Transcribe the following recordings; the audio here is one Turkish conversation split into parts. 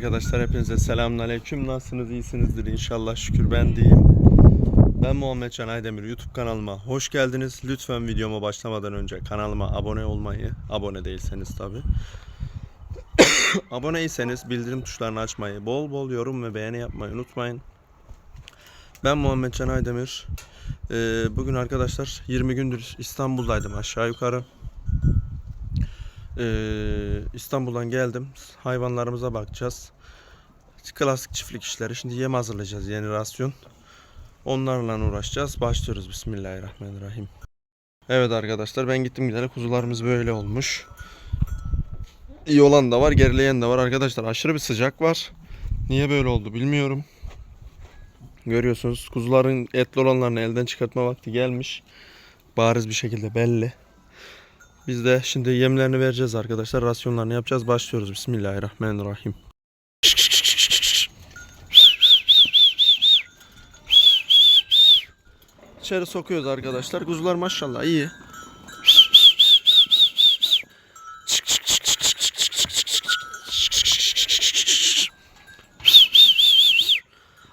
Arkadaşlar hepinize selamünaleyküm. Nasılsınız? İyisinizdir inşallah. Şükür ben de iyiyim. Ben Muhammed Can Aydemir. YouTube kanalıma hoş geldiniz. Lütfen videoma başlamadan önce kanalıma abone olmayı, abone değilseniz tabi. Aboneyseniz bildirim tuşlarını açmayı, bol bol yorum ve beğeni yapmayı unutmayın. Ben Muhammed Can Aydemir. Ee, bugün arkadaşlar 20 gündür İstanbul'daydım aşağı yukarı. Ee, İstanbul'dan geldim. Hayvanlarımıza bakacağız. Klasik çiftlik işleri. Şimdi yem hazırlayacağız yeni rasyon. Onlarla uğraşacağız. Başlıyoruz. Bismillahirrahmanirrahim. Evet arkadaşlar ben gittim gideli kuzularımız böyle olmuş. İyi olan da var, gerileyen de var arkadaşlar. Aşırı bir sıcak var. Niye böyle oldu bilmiyorum. Görüyorsunuz kuzuların etli olanlarını elden çıkartma vakti gelmiş. Bariz bir şekilde belli. Biz de şimdi yemlerini vereceğiz arkadaşlar. Rasyonlarını yapacağız. Başlıyoruz. Bismillahirrahmanirrahim. İçeri sokuyoruz arkadaşlar. Kuzular maşallah iyi.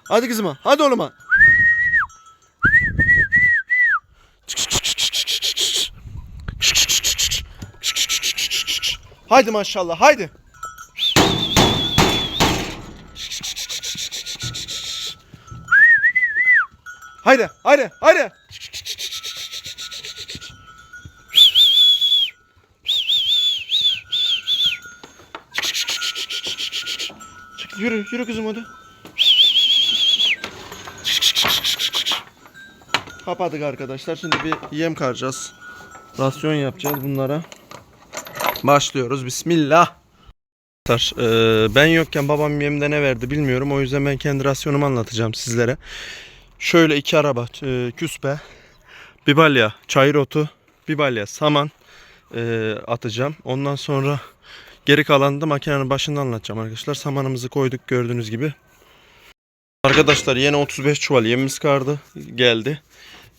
Hadi kızıma. Hadi oğluma. Haydi maşallah haydi. Haydi haydi haydi. Yürü yürü kızım hadi. Kapadık arkadaşlar. Şimdi bir yem karacağız. Rasyon yapacağız bunlara. Başlıyoruz. Bismillah. Eee, ben yokken babam yemde ne verdi bilmiyorum. O yüzden ben kendi rasyonumu anlatacağım sizlere. Şöyle iki araba eee, küspe, bir balya çayır otu, bir balya saman eee, atacağım. Ondan sonra geri kalanını da makinenin başında anlatacağım arkadaşlar. Samanımızı koyduk gördüğünüz gibi. Arkadaşlar yine 35 çuval yemimiz kardı geldi.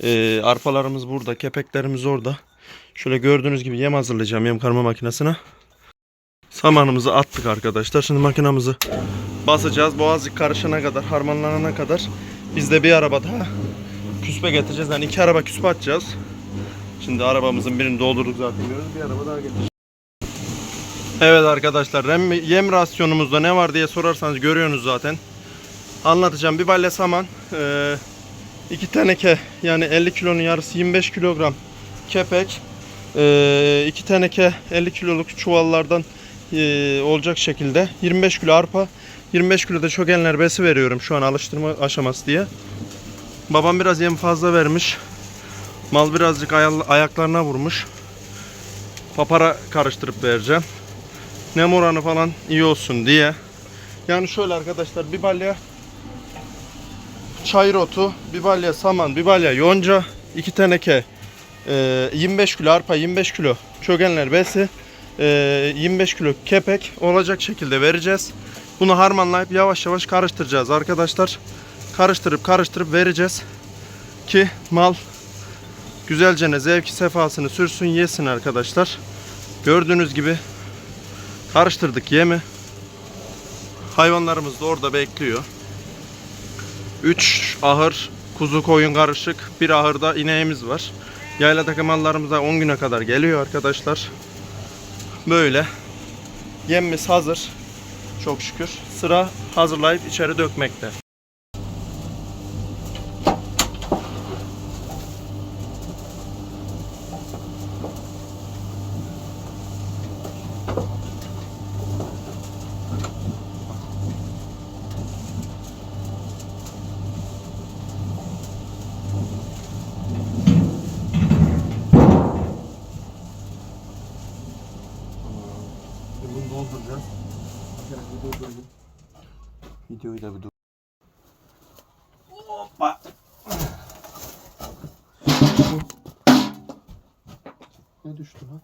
Eee, arpalarımız burada, kepeklerimiz orada. Şöyle gördüğünüz gibi yem hazırlayacağım yem karma makinesine. Samanımızı attık arkadaşlar. Şimdi makinamızı basacağız. Boğazcık karışana kadar, harmanlanana kadar biz de bir araba daha küspe getireceğiz. Yani iki araba küspe atacağız. Şimdi arabamızın birini doldurduk zaten görüyoruz. Bir araba daha getireceğiz. Evet arkadaşlar yem rasyonumuzda ne var diye sorarsanız görüyorsunuz zaten. Anlatacağım. Bir balya saman, eee, iki teneke yani 50 kilonun yarısı 25 kilogram kepek, eee, iki teneke 50 kiloluk çuvallardan eee, olacak şekilde 25 kilo arpa, 25 kilo da çökenler besi veriyorum şu an alıştırma aşaması diye. Babam biraz yem fazla vermiş. Mal birazcık aya- ayaklarına vurmuş. Papara karıştırıp vereceğim. Nem oranı falan iyi olsun diye. Yani şöyle arkadaşlar bir balya çayır otu, bir balya saman, bir balya yonca, iki teneke e, 25 kilo arpa, 25 kilo çögenler besi, e, 25 kilo kepek olacak şekilde vereceğiz. Bunu harmanlayıp yavaş yavaş karıştıracağız arkadaşlar. Karıştırıp karıştırıp vereceğiz ki mal güzelce zevki sefasını sürsün yesin arkadaşlar. Gördüğünüz gibi karıştırdık yemi. Hayvanlarımız da orada bekliyor. 3 ahır kuzu koyun karışık bir ahırda ineğimiz var. Yayladaki mallarımız da 10 güne kadar geliyor arkadaşlar. Böyle. Yemimiz hazır. Çok şükür. Sıra hazırlayıp içeri dökmekte. düştü lan.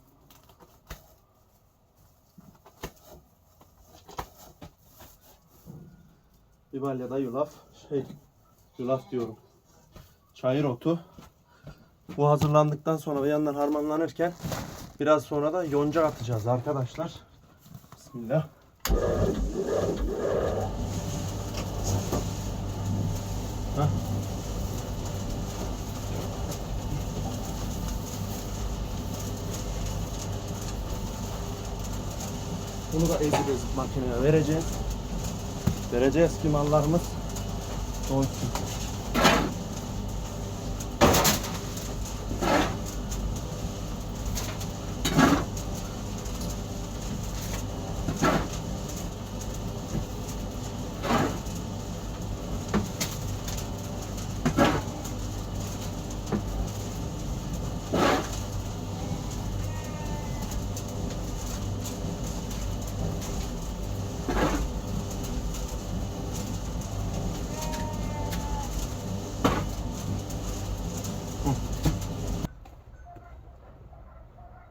Bibalya'da yulaf, şey, yulaf diyorum. Çayır otu. Bu hazırlandıktan sonra ve yandan harmanlanırken biraz sonra da yonca atacağız arkadaşlar. Bismillah. Heh. Bunu da ezip makineye vereceğiz. Vereceğiz ki mallarımız doysun.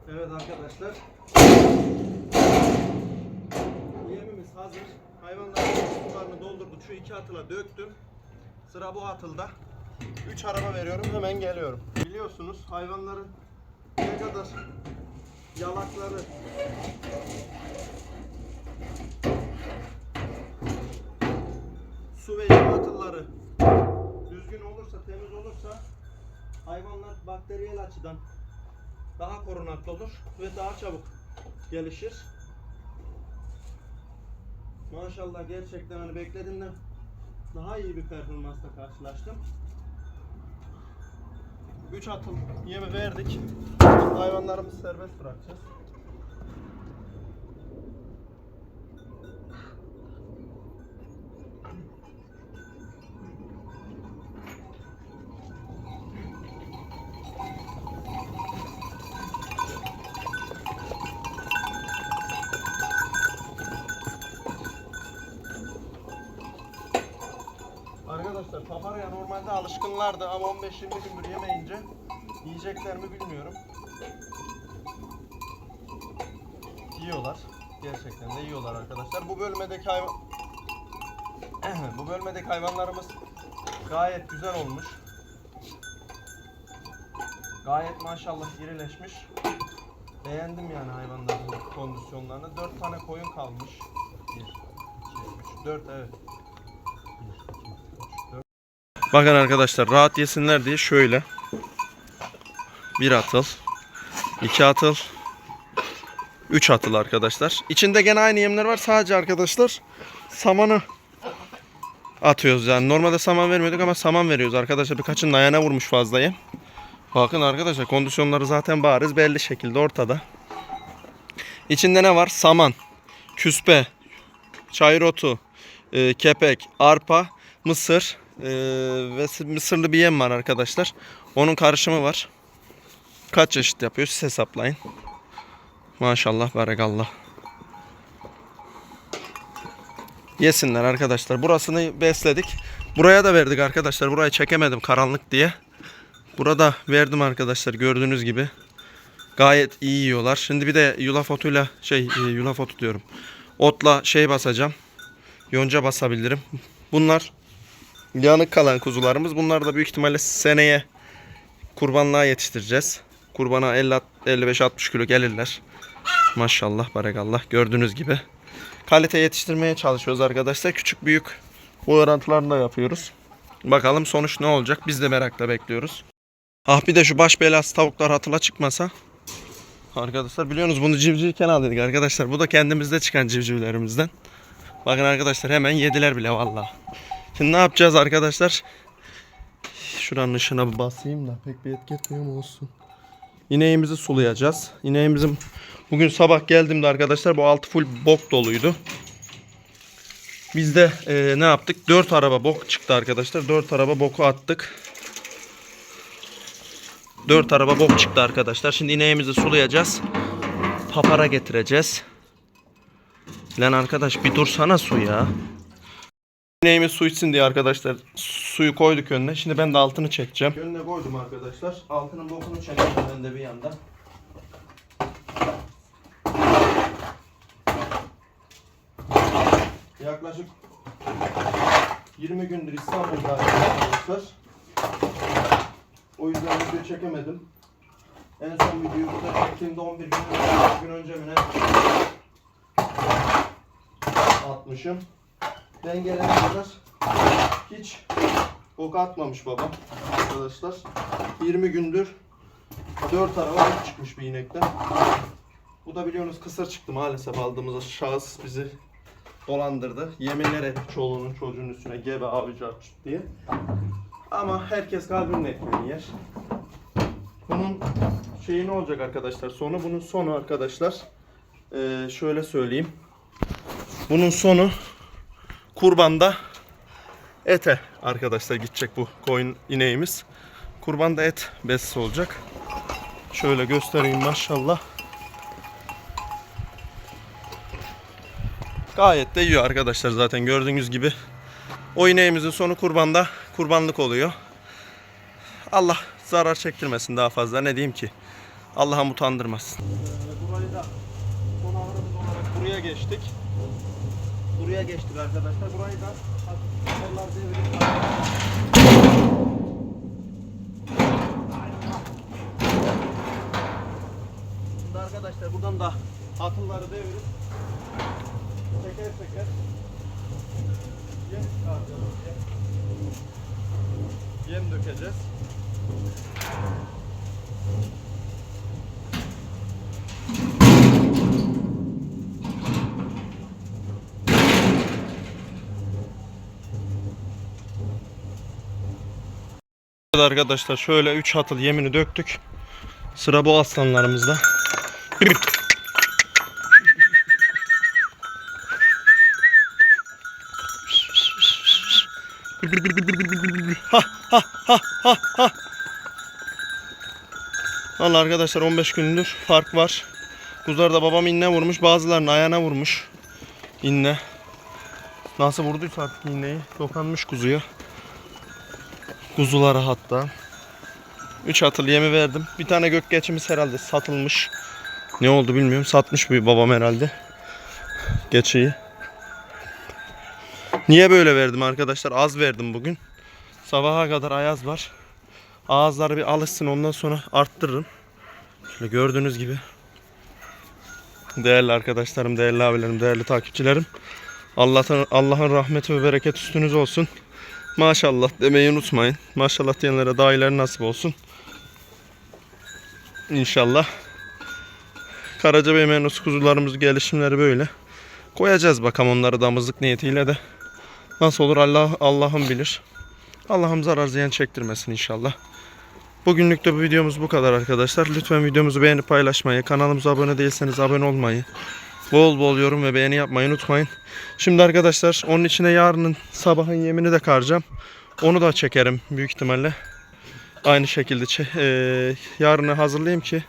Evet arkadaşlar. Yemimiz hazır. Hayvanların sularını doldurduk. Şu iki atıla döktüm. Sıra bu atılda. Üç araba veriyorum. Hemen geliyorum. Biliyorsunuz hayvanların ne kadar yalakları su ve yem atılları düzgün olursa, temiz olursa hayvanlar bakteriyel açıdan daha korunaklı olur ve daha çabuk gelişir. Maşallah gerçekten hani beklediğimden daha iyi bir performansla karşılaştım. 3 atım yemi verdik. Hayvanlarımızı serbest bırakacağız. Normalde alışkınlardı ama 15-20 gündür yemeyince yiyecekler mi bilmiyorum. Yiyorlar. Gerçekten de yiyorlar arkadaşlar. Bu bölmedeki hayvan bu bölmedeki hayvanlarımız gayet güzel olmuş. Gayet maşallah irileşmiş. Beğendim yani hayvanların kondisyonlarını. 4 tane koyun kalmış. 1 2 3 4 evet. Bakın arkadaşlar rahat yesinler diye şöyle bir atıl, iki atıl, üç atıl arkadaşlar. İçinde gene aynı yemler var. Sadece arkadaşlar samanı atıyoruz yani. Normalde saman vermiyorduk ama saman veriyoruz arkadaşlar. Birkaçının ayağına vurmuş fazla yem. Bakın arkadaşlar kondisyonları zaten bariz belli şekilde ortada. İçinde ne var? Saman, küspe, çayır otu, e, kepek, arpa, mısır e, ve mısırlı bir yem var arkadaşlar. Onun karışımı var. Kaç çeşit yapıyor siz hesaplayın. Maşallah barakallah. Yesinler arkadaşlar. Burasını besledik. Buraya da verdik arkadaşlar. Burayı çekemedim karanlık diye. Burada verdim arkadaşlar gördüğünüz gibi. Gayet iyi yiyorlar. Şimdi bir de yulaf otuyla şey e, yulaf otu diyorum. Otla şey basacağım. Yonca basabilirim. Bunlar yanık kalan kuzularımız. Bunlar da büyük ihtimalle seneye kurbanlığa yetiştireceğiz. Kurbana 50 55-60 kilo gelirler. Maşallah barakallah gördüğünüz gibi. Kalite yetiştirmeye çalışıyoruz arkadaşlar. Küçük büyük bu öğretilerini de yapıyoruz. Bakalım sonuç ne olacak? Biz de merakla bekliyoruz. Ah bir de şu baş belası tavuklar hatıla çıkmasa. Arkadaşlar biliyorsunuz bunu civcivken aldık arkadaşlar. Bu da kendimizde çıkan civcivlerimizden. Bakın arkadaşlar hemen yediler bile vallahi. Şimdi ne yapacağız arkadaşlar? Şuranın ışığına basayım da pek bir etki etmiyor mu olsun. İneğimizi sulayacağız. İneğimizin bugün sabah geldiğimde arkadaşlar bu altı full bok doluydu. Biz de eee, ne yaptık? 4 araba bok çıktı arkadaşlar. 4 araba boku attık. 4 araba bok çıktı arkadaşlar. Şimdi ineğimizi sulayacağız. Papara getireceğiz. Lan arkadaş bir dursana su ya. İneğimiz su içsin diye arkadaşlar suyu koyduk önüne. Şimdi ben de altını çekeceğim. Önüne koydum arkadaşlar. Altının bokunu çekeceğim ben de bir yandan. Yaklaşık 20 gündür İstanbul'da arkadaşlar. O yüzden video çekemedim. En son videoyu burada çektiğimde 11 gün, 11 gün önce mi ne atmışım. Ben gelene kadar hiç bok atmamış babam arkadaşlar. 20 gündür 4 araba çıkmış bir inekten. Bu da biliyorsunuz kısır çıktı maalesef aldığımız şahıs bizi dolandırdı. Yeminler etti çoğunun çocuğun üstüne gebe avcı aç diye. Ama herkes kalbinin ekmeğini yer. Bunun şeyi ne olacak arkadaşlar? Sonu bunun sonu arkadaşlar. Ee, şöyle söyleyeyim. Bunun sonu kurbanda ete arkadaşlar gidecek bu koyun ineğimiz. Kurbanda et besisi olacak. Şöyle göstereyim maşallah. Gayet de yiyor arkadaşlar zaten gördüğünüz gibi. O ineğimizin sonu kurbanda kurbanlık oluyor. Allah zarar çektirmesin daha fazla ne diyeyim ki. Allah'ım utandırmasın. Burayı da son olarak buraya geçtik. Buraya geçtik arkadaşlar. Burayı da motorlar devreye Şimdi arkadaşlar buradan da atılları devirip teker teker yem çıkaracağız. Yem, yem dökeceğiz. Evet arkadaşlar şöyle 3 hatıl yemini döktük. Sıra bu aslanlarımızda. Ha ha ha ha ha. Valla arkadaşlar 15 gündür fark var. Kuzularda babam inne vurmuş. Bazılarının ayağına vurmuş. İnne. Nasıl vurduysa artık inneyi. Dokanmış kuzuya. Kuzulara hatta. 3 atıl yemi verdim. Bir tane gök geçimiz herhalde satılmış. Ne oldu bilmiyorum. Satmış bir babam herhalde. Geçiyi. Niye böyle verdim arkadaşlar? Az verdim bugün. Sabaha kadar ayaz var. Ağızları bir alışsın ondan sonra arttırırım. Şöyle gördüğünüz gibi. Değerli arkadaşlarım, değerli abilerim, değerli takipçilerim. Allah'ın Allah'ın rahmeti ve bereket üstünüz olsun. Maşallah demeyi unutmayın. Maşallah diyenlere daha ileri nasip olsun. İnşallah. Karacabey menüsü kuzularımız gelişimleri böyle. Koyacağız bakalım onları damızlık niyetiyle de. Nasıl olur Allah Allah'ım bilir. Allah'ım zarar ziyan çektirmesin inşallah. Bugünlük de bu videomuz bu kadar arkadaşlar. Lütfen videomuzu beğenip paylaşmayı, kanalımıza abone değilseniz abone olmayı, bol bol yorum ve beğeni yapmayı unutmayın. Şimdi arkadaşlar onun içine yarının sabahın yemini de karacağım. Onu da çekerim büyük ihtimalle. Aynı şekilde eee, yarını hazırlayayım ki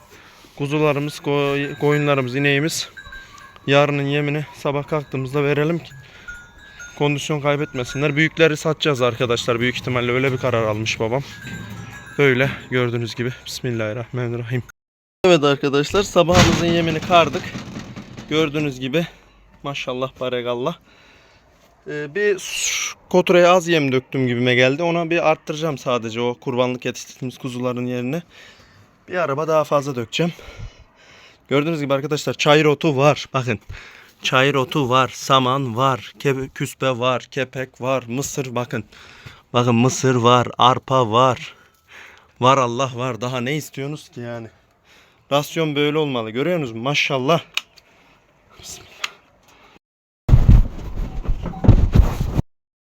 kuzularımız, koy- koyunlarımız, ineğimiz yarının yemini sabah kalktığımızda verelim ki kondisyon kaybetmesinler. Büyükleri satacağız arkadaşlar büyük ihtimalle öyle bir karar almış babam. Böyle gördüğünüz gibi. Bismillahirrahmanirrahim. Evet arkadaşlar sabahımızın yemini kardık. Gördüğünüz gibi. Maşallah barekallah. Ee, bir koturaya az yem döktüm gibime geldi. Ona bir arttıracağım sadece o kurbanlık yetiştirdiğimiz kuzuların yerine. Bir araba daha fazla dökeceğim. Gördüğünüz gibi arkadaşlar çayır otu var. Bakın. Çayır otu var, saman var, küspe var, kepek var, mısır bakın. Bakın mısır var, arpa var. Var Allah var. Daha ne istiyorsunuz ki yani? Rasyon böyle olmalı. Görüyorsunuz mu? Maşallah.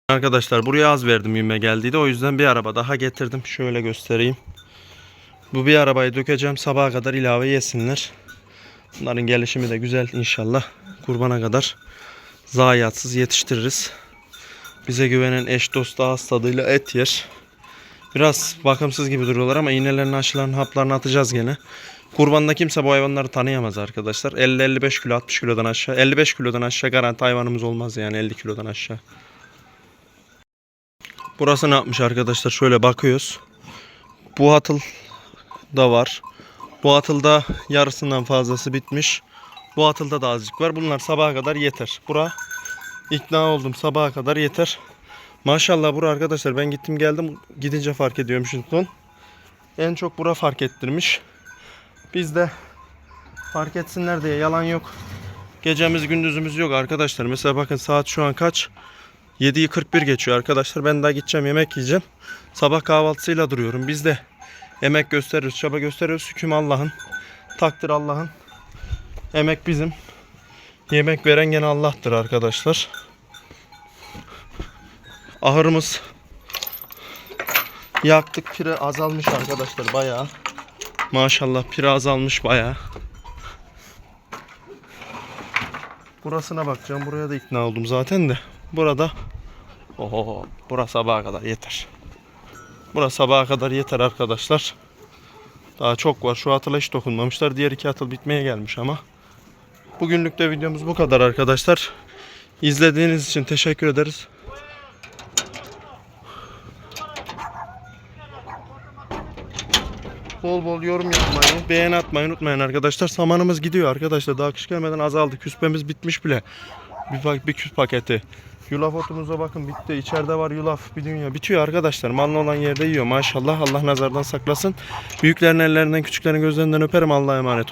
Arkadaşlar buraya az verdim yeme geldiydi. O yüzden bir araba daha getirdim. Şöyle göstereyim. Bu bir arabayı dökeceğim. Sabaha kadar ilave yesinler. Bunların gelişimi de güzel inşallah. Kurbana kadar zayiatsız yetiştiririz. Bize güvenen eş dost ağız tadıyla et yer. Biraz bakımsız gibi duruyorlar ama iğnelerini aşılarını haplarını atacağız gene. Kurbanda kimse bu hayvanları tanıyamaz arkadaşlar. 50-55 kilo 60 kilodan aşağı. 55 kilodan aşağı garanti hayvanımız olmaz yani 50 kilodan aşağı. Burası ne yapmış arkadaşlar? Şöyle bakıyoruz. Bu atıl da var. Bu atılda yarısından fazlası bitmiş. Bu atılda da azıcık var. Bunlar sabaha kadar yeter. Bura ikna oldum sabaha kadar yeter. Maşallah bura arkadaşlar ben gittim geldim gidince fark ediyorum şimdi son. En çok bura fark ettirmiş. Biz de fark etsinler diye yalan yok. Gecemiz gündüzümüz yok arkadaşlar. Mesela bakın saat şu an kaç? 7'yi 41 geçiyor arkadaşlar. Ben daha gideceğim yemek yiyeceğim. Sabah kahvaltısıyla duruyorum. Biz de emek gösteriyoruz, çaba gösteriyoruz. Hüküm Allah'ın. Takdir Allah'ın. Emek bizim. Yemek veren gene Allah'tır arkadaşlar. Ahırımız yaktık. Pire azalmış arkadaşlar bayağı. Maşallah pire azalmış bayağı. Burasına bakacağım. Buraya da ikna oldum zaten de. Burada Oho, burası sabaha kadar yeter. Burası sabaha kadar yeter arkadaşlar. Daha çok var. Şu atıla hiç dokunmamışlar. Diğer iki atıl bitmeye gelmiş ama. Bugünlük de videomuz bu kadar arkadaşlar. İzlediğiniz için teşekkür ederiz. Bol bol yorum yapmayı, beğeni atmayı unutmayın arkadaşlar. Samanımız gidiyor arkadaşlar. Daha kış gelmeden azaldı. Küspemiz bitmiş bile. Bir, bir küs paketi. Yulaf otumuza bakın bitti. İçeride var yulaf bir dünya. Bitiyor arkadaşlar. Mallı olan yerde yiyor. Maşallah Allah nazardan saklasın. Büyüklerin ellerinden küçüklerin gözlerinden öperim. Allah'a emanet olun.